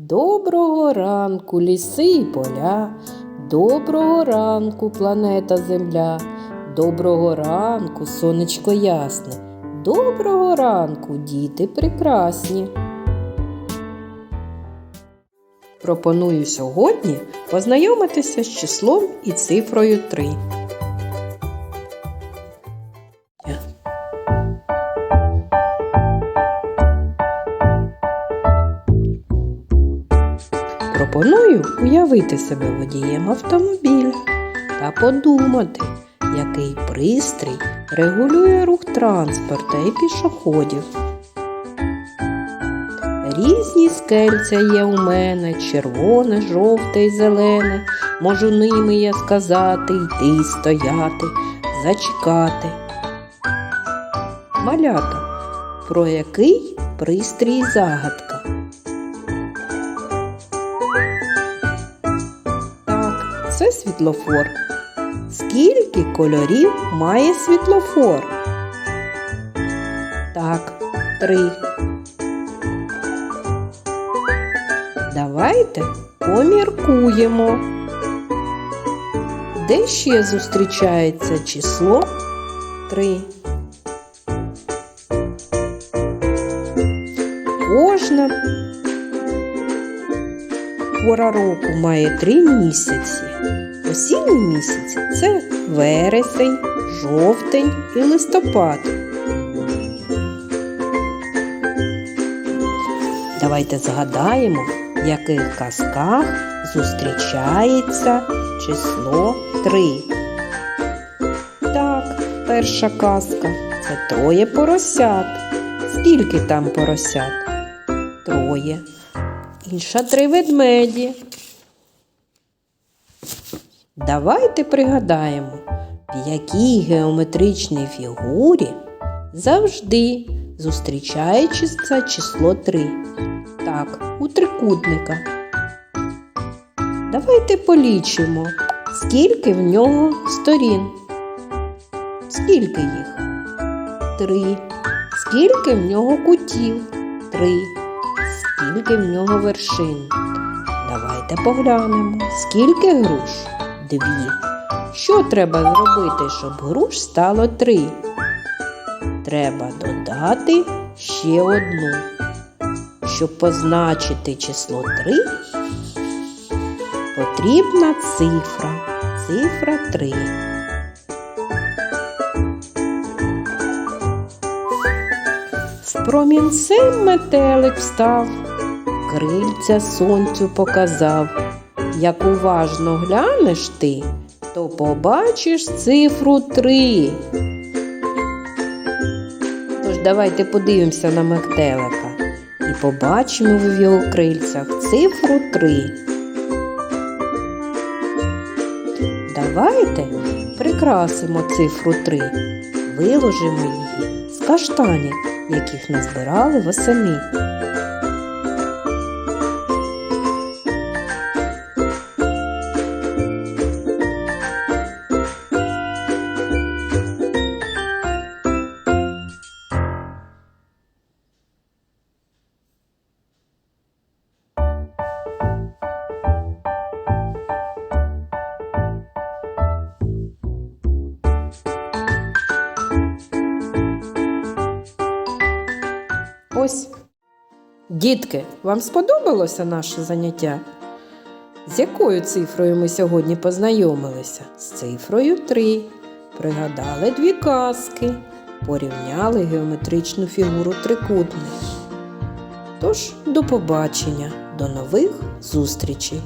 Доброго ранку, ліси і поля, доброго ранку, планета Земля, доброго ранку, сонечко ясне, доброго ранку, діти прекрасні. Пропоную сьогодні познайомитися з числом і цифрою 3. Пропоную уявити себе водієм автомобіля та подумати, який пристрій регулює рух транспорта і пішоходів. Різні скельця є у мене, червоне, жовте і зелене. Можу ними я сказати, йти, стояти, зачекати. Малята, про який пристрій загадка? Світлофор. Скільки кольорів має світлофор? Так, три. Давайте поміркуємо. Де ще зустрічається число 3? Кожна пора року має три місяці. Осінній місяць це вересень, жовтень і листопад. Давайте згадаємо, в яких казках зустрічається число 3. Так, перша казка це троє поросят. Скільки там поросят? Троє. Інша три ведмеді. Давайте пригадаємо, в якій геометричній фігурі завжди зустрічається число 3. Так, у трикутника. Давайте полічимо, скільки в нього сторін. Скільки їх? Три. Скільки в нього кутів? Три. Скільки в нього вершин? Давайте поглянемо. Скільки груш? Дві. Що треба зробити, щоб груш стало три? Треба додати ще одну. Щоб позначити число 3, потрібна цифра. Цифра 3. В промінце метелик встав, крильця сонцю показав. Як уважно глянеш ти, то побачиш цифру 3. Тож давайте подивимося на метелика і побачимо в його крильцях цифру 3. Давайте прикрасимо цифру 3, виложимо її з каштанів, яких назбирали восени. Ось. Дітки, вам сподобалося наше заняття? З якою цифрою ми сьогодні познайомилися? З цифрою 3. Пригадали дві казки, порівняли геометричну фігуру трикутних. Тож, до побачення, до нових зустрічей!